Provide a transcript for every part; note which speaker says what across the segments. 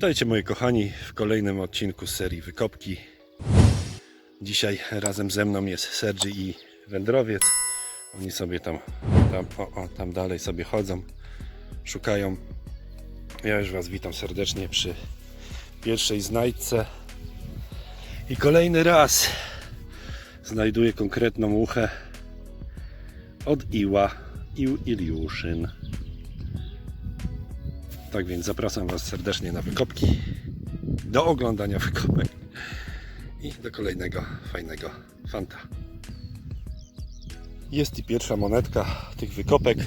Speaker 1: Witajcie moi kochani w kolejnym odcinku serii Wykopki. Dzisiaj razem ze mną jest Sergi i Wędrowiec. Oni sobie tam, tam, o, o, tam dalej sobie chodzą, szukają. Ja już Was witam serdecznie przy pierwszej znajdce. I kolejny raz znajduję konkretną muchę od Iła, Ił Iliuszyn. Tak więc zapraszam Was serdecznie na wykopki, do oglądania wykopek i do kolejnego fajnego fanta. Jest i pierwsza monetka tych wykopek.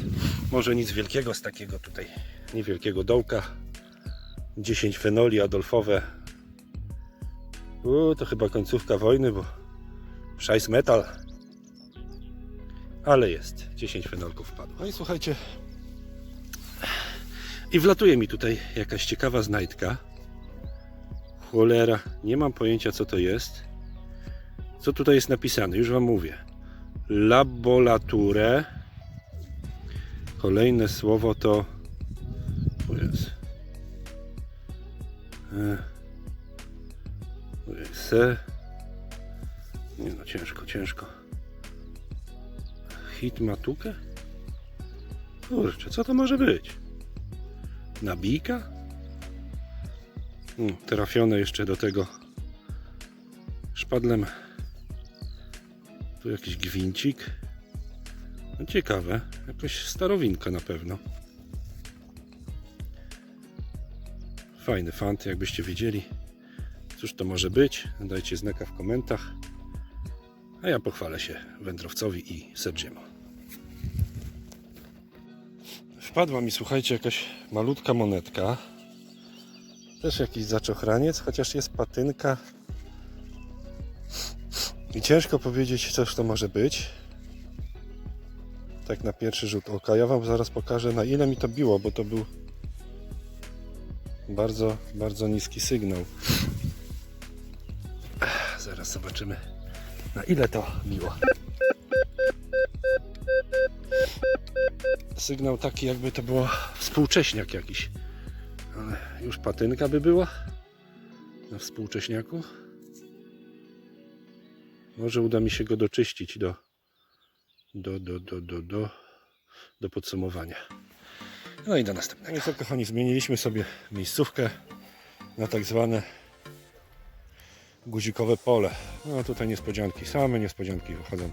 Speaker 1: Może nic wielkiego z takiego tutaj niewielkiego dołka. 10 fenoli adolfowe. U, to chyba końcówka wojny, bo szajs metal. Ale jest. 10 fenolków wpadło. No i słuchajcie, i wlatuje mi tutaj jakaś ciekawa znajdka. Cholera, nie mam pojęcia co to jest. Co tutaj jest napisane? Już Wam mówię. Labolature. Kolejne słowo to. Tu jest Se. Nie no, ciężko, ciężko. Hitmatukę? Kurczę, co to może być? Nabijka. Mm, trafione jeszcze do tego szpadlem. Tu jakiś gwincik. No ciekawe, jakaś starowinka na pewno. Fajny fant, jakbyście wiedzieli. Cóż to może być? Dajcie znaka w komentarzach. A ja pochwalę się wędrowcowi i Sergiemu. Wpadła mi, słuchajcie, jakaś malutka monetka. Też jakiś zaczochraniec, chociaż jest patynka. I ciężko powiedzieć, coś to może być. Tak na pierwszy rzut oka. Ja Wam zaraz pokażę, na ile mi to biło, bo to był bardzo, bardzo niski sygnał. Zaraz zobaczymy, na ile to biło. Sygnał taki, jakby to było współcześniak jakiś. Ale już patynka by była na współcześniaku. Może uda mi się go doczyścić do, do, do, do, do, do, do podsumowania. No i do następnego. No i co kochani, zmieniliśmy sobie miejscówkę na tak zwane guzikowe pole. No tutaj niespodzianki, same niespodzianki wychodzą.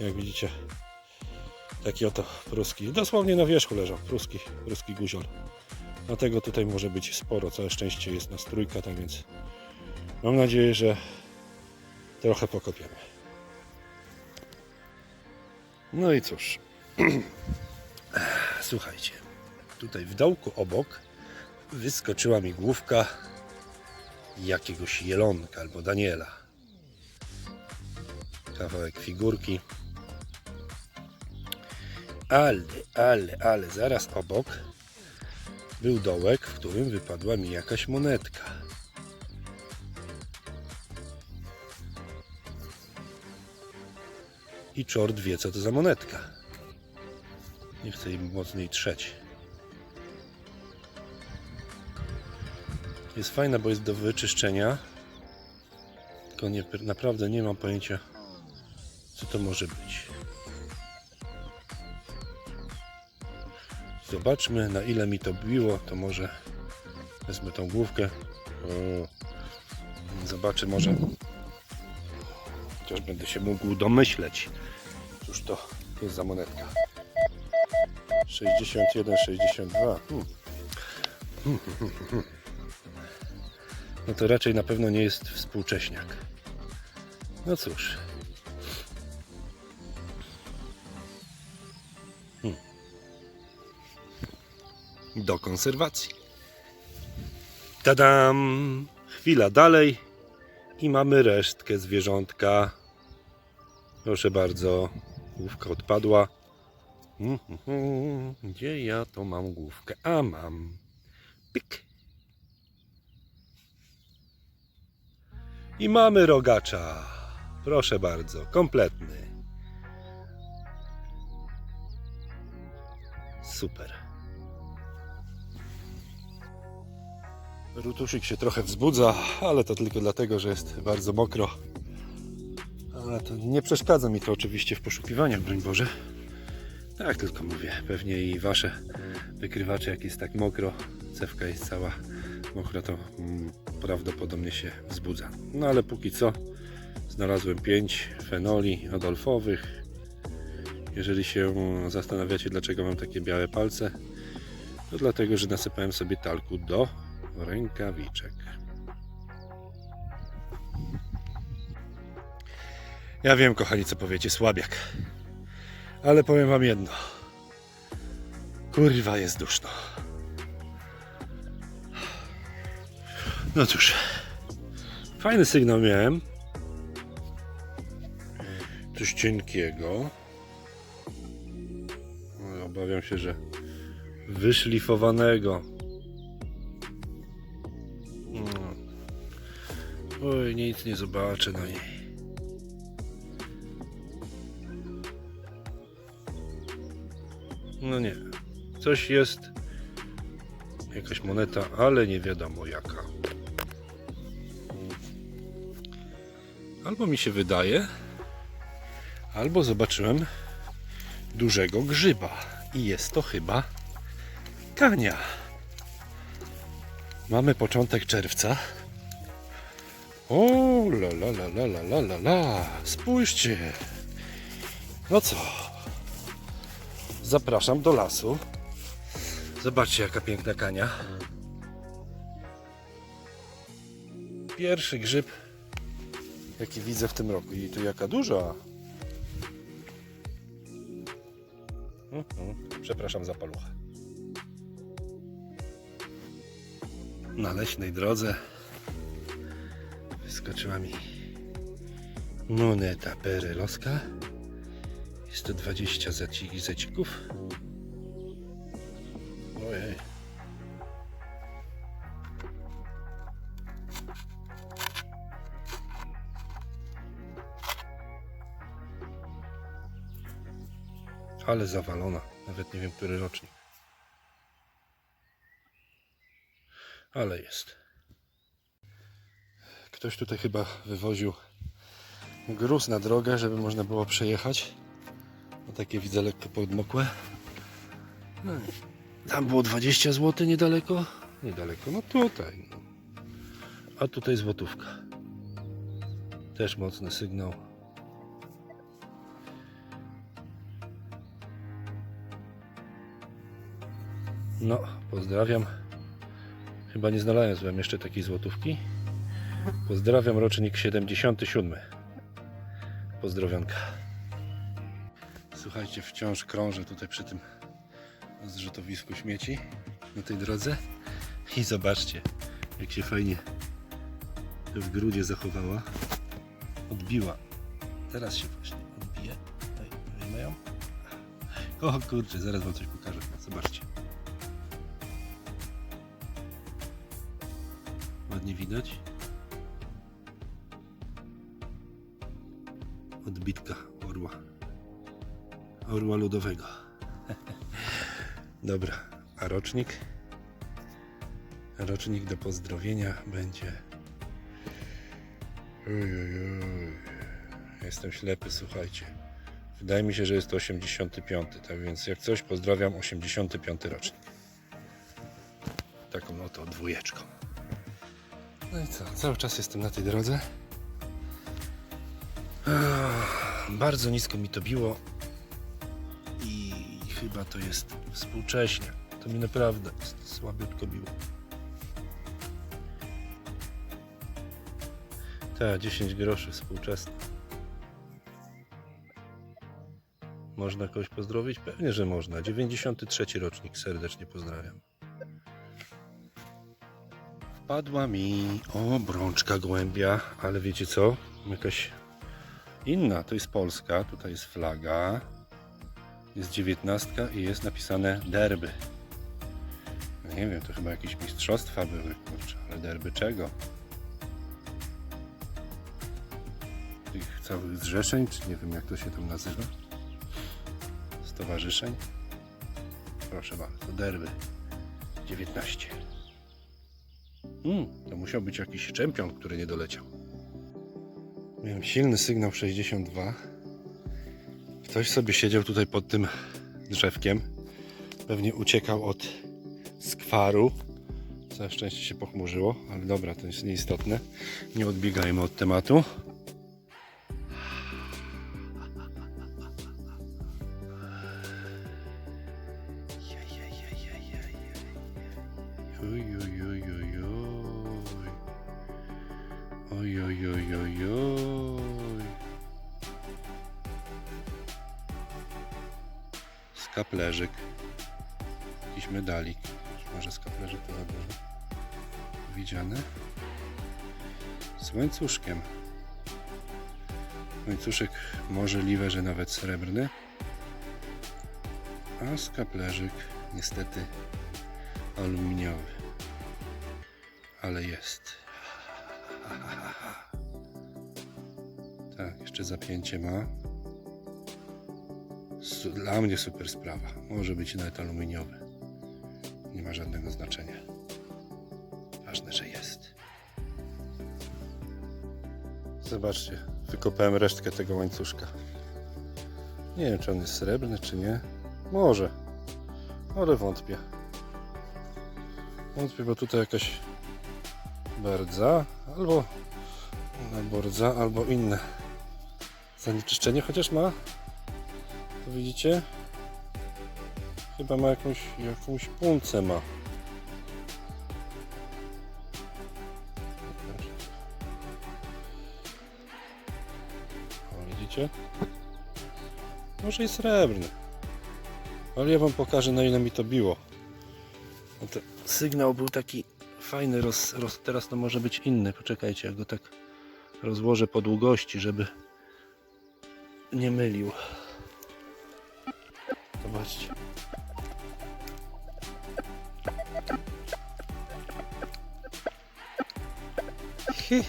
Speaker 1: Jak widzicie, Taki oto pruski. Dosłownie na wierzchu leżał pruski, pruski guzior. Dlatego tutaj może być sporo. Całe szczęście jest nas trójka, tak więc mam nadzieję, że trochę pokopiemy. No i cóż. Słuchajcie. Tutaj w dołku obok wyskoczyła mi główka jakiegoś jelonka albo Daniela. Kawałek figurki. Ale, ale, ale zaraz obok był dołek, w którym wypadła mi jakaś monetka. I czort wie, co to za monetka. Nie chcę im mocniej trzeć. Jest fajna, bo jest do wyczyszczenia. Tylko nie, naprawdę nie mam pojęcia, co to może być. Zobaczmy na ile mi to biło, to może wezmę tą główkę. O, zobaczę może. Chociaż będę się mógł domyśleć. Cóż to jest za monetka. 61, 62. Hmm. No to raczej na pewno nie jest współcześniak. No cóż. Do konserwacji. Tadam! Chwila dalej i mamy resztkę zwierzątka. Proszę bardzo, główka odpadła. Mhm, Gdzie ja to mam główkę? A mam. Pik. I mamy rogacza. Proszę bardzo, kompletny. Super. Rutusik się trochę wzbudza, ale to tylko dlatego, że jest bardzo mokro. Ale to nie przeszkadza mi to oczywiście w poszukiwaniach, broń Boże. Tak tylko mówię, pewnie i wasze wykrywacze, jak jest tak mokro, cewka jest cała mokra, to mm, prawdopodobnie się wzbudza. No ale póki co znalazłem 5 fenoli adolfowych. Jeżeli się zastanawiacie, dlaczego mam takie białe palce, to dlatego, że nasypałem sobie talku do rękawiczek. Ja wiem, kochani, co powiecie, słabiak. Ale powiem wam jedno. Kurwa, jest duszno. No cóż. Fajny sygnał miałem. Coś cienkiego. Obawiam się, że wyszlifowanego. Oj, nic nie zobaczę na niej. No nie. Coś jest. Jakaś moneta, ale nie wiadomo jaka. Albo mi się wydaje, albo zobaczyłem dużego grzyba. I jest to chyba kania. Mamy początek czerwca. O, la la la la la la la la. Spójrzcie. No co? Zapraszam do lasu. Zobaczcie jaka piękna kania. Pierwszy grzyb jaki widzę w tym roku. I tu jaka duża. Mhm. Przepraszam za palucha. Na leśnej drodze wyskoczyła mi moneta perelowska. Jest to 20 zaci- zecików. Ojej. Ale zawalona. Nawet nie wiem, który rocznik. Ale jest. Ktoś tutaj chyba wywoził gruz na drogę, żeby można było przejechać. No takie widzę lekko podmokłe. No, tam było 20 zł niedaleko. Niedaleko, no tutaj. No. A tutaj złotówka. Też mocny sygnał. No, pozdrawiam. Chyba nie znalazłem jeszcze takiej złotówki. Pozdrawiam rocznik 77. Pozdrowionka. Słuchajcie, wciąż krążę tutaj przy tym zrzutowisku śmieci na tej drodze i zobaczcie, jak się fajnie w grudzie zachowała. Odbiła. Teraz się właśnie odbije. Wyjmę ją. O kurczę, zaraz wam coś pokażę. Zobaczcie. Ładnie widać. Odbitka orła. Orła ludowego. Dobra, a rocznik? Rocznik do pozdrowienia będzie. Jestem ślepy, słuchajcie. Wydaje mi się, że jest to 85, tak więc jak coś pozdrawiam 85 rocznik. Taką oto dwójeczką. No i co, cały czas jestem na tej drodze. Bardzo nisko mi to biło i chyba to jest współcześnie. To mi naprawdę słabiutko biło. Tak, 10 groszy współczesne. Można kogoś pozdrowić? Pewnie, że można. 93 rocznik, serdecznie pozdrawiam. Wpadła mi obrączka gołębia, ale wiecie co? Jakaś inna. To jest Polska, tutaj jest flaga. Jest dziewiętnastka i jest napisane derby. Nie wiem, to chyba jakieś mistrzostwa były, kurczę, ale derby czego? Tych całych zrzeszeń, czy nie wiem jak to się tam nazywa? Stowarzyszeń? Proszę bardzo, derby 19. Mm, to musiał być jakiś czempion, który nie doleciał. Miałem silny sygnał 62. Ktoś sobie siedział tutaj pod tym drzewkiem. Pewnie uciekał od skwaru. Całe szczęście się pochmurzyło, ale dobra, to jest nieistotne. Nie odbiegajmy od tematu. Skaplerzyk. Jakiś medalik. Może skaplerzyk to za dużo. Widziane? Z łańcuszkiem. Łańcuszek możliwe, że nawet srebrny. A skaplerzyk niestety aluminiowy. Ale jest. Tak, jeszcze zapięcie ma. Dla mnie super sprawa. Może być nawet aluminiowy. Nie ma żadnego znaczenia. Ważne, że jest. Zobaczcie, wykopałem resztkę tego łańcuszka. Nie wiem, czy on jest srebrny, czy nie. Może, ale wątpię. Wątpię, bo tutaj jakaś berdza albo bordza, albo inne zanieczyszczenie, chociaż ma widzicie. Chyba ma jakąś, jakąś puncę ma. O, widzicie? Może i srebrny. Ale ja wam pokażę na ile mi to biło. No to sygnał był taki fajny, roz, roz, teraz to może być inny. Poczekajcie, jak go tak rozłożę po długości, żeby nie mylił. Zobaczcie. Hi.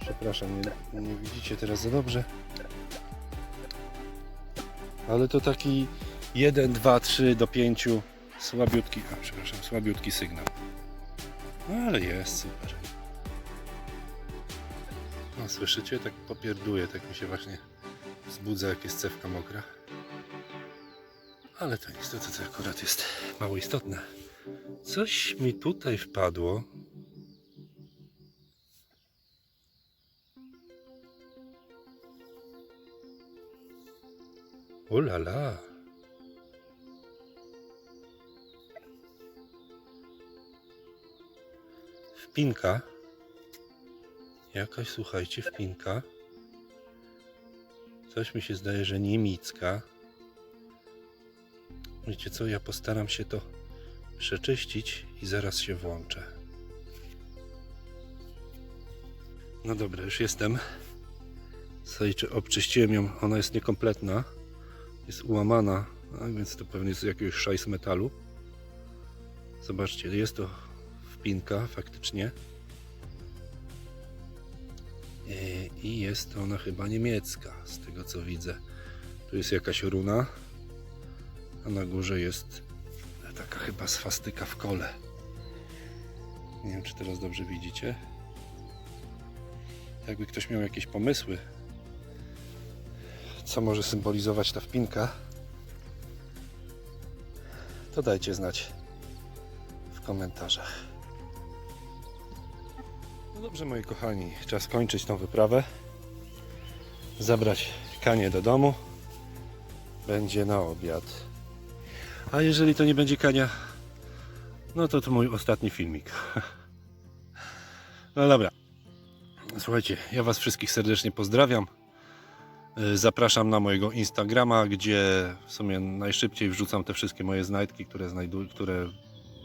Speaker 1: Przepraszam, nie, nie widzicie teraz za dobrze. Ale to taki 1, 2, 3 do 5 słabiutki, a przepraszam, słabiutki sygnał. Ale jest super. No słyszycie, tak popierduje, tak mi się właśnie wzbudza jak jest cewka mokra. Ale to niestety to akurat jest mało istotne. Coś mi tutaj wpadło. O la la. Wpinka. Jakaś, słuchajcie, wpinka. Coś mi się zdaje, że niemicka. Wiecie co, ja postaram się to przeczyścić i zaraz się włączę. No dobra, już jestem. Słuchajcie, obczyściłem ją, ona jest niekompletna. Jest ułamana, a więc to pewnie z jakiegoś szajs metalu. Zobaczcie, jest to wpinka faktycznie. E, I jest ona chyba niemiecka, z tego co widzę. Tu jest jakaś runa, a na górze jest taka chyba swastyka w kole. Nie wiem, czy teraz dobrze widzicie. Jakby ktoś miał jakieś pomysły, co może symbolizować ta wpinka, to dajcie znać w komentarzach. No dobrze, moi kochani, czas kończyć tą wyprawę. Zabrać kanie do domu. Będzie na obiad. A jeżeli to nie będzie kania, no to to mój ostatni filmik. No dobra. Słuchajcie, ja Was wszystkich serdecznie pozdrawiam. Y, Zapraszam na mojego Instagrama, gdzie w sumie najszybciej wrzucam te wszystkie moje znajdki, które, znajduję, które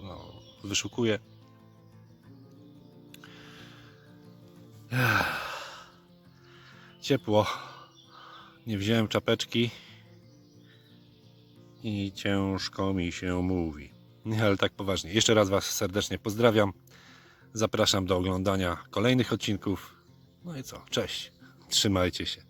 Speaker 1: no, wyszukuję. Ciepło. Nie wziąłem czapeczki i ciężko mi się mówi. Nie, ale tak poważnie. Jeszcze raz Was serdecznie pozdrawiam. Zapraszam do oglądania kolejnych odcinków. No i co? Cześć. Trzymajcie się.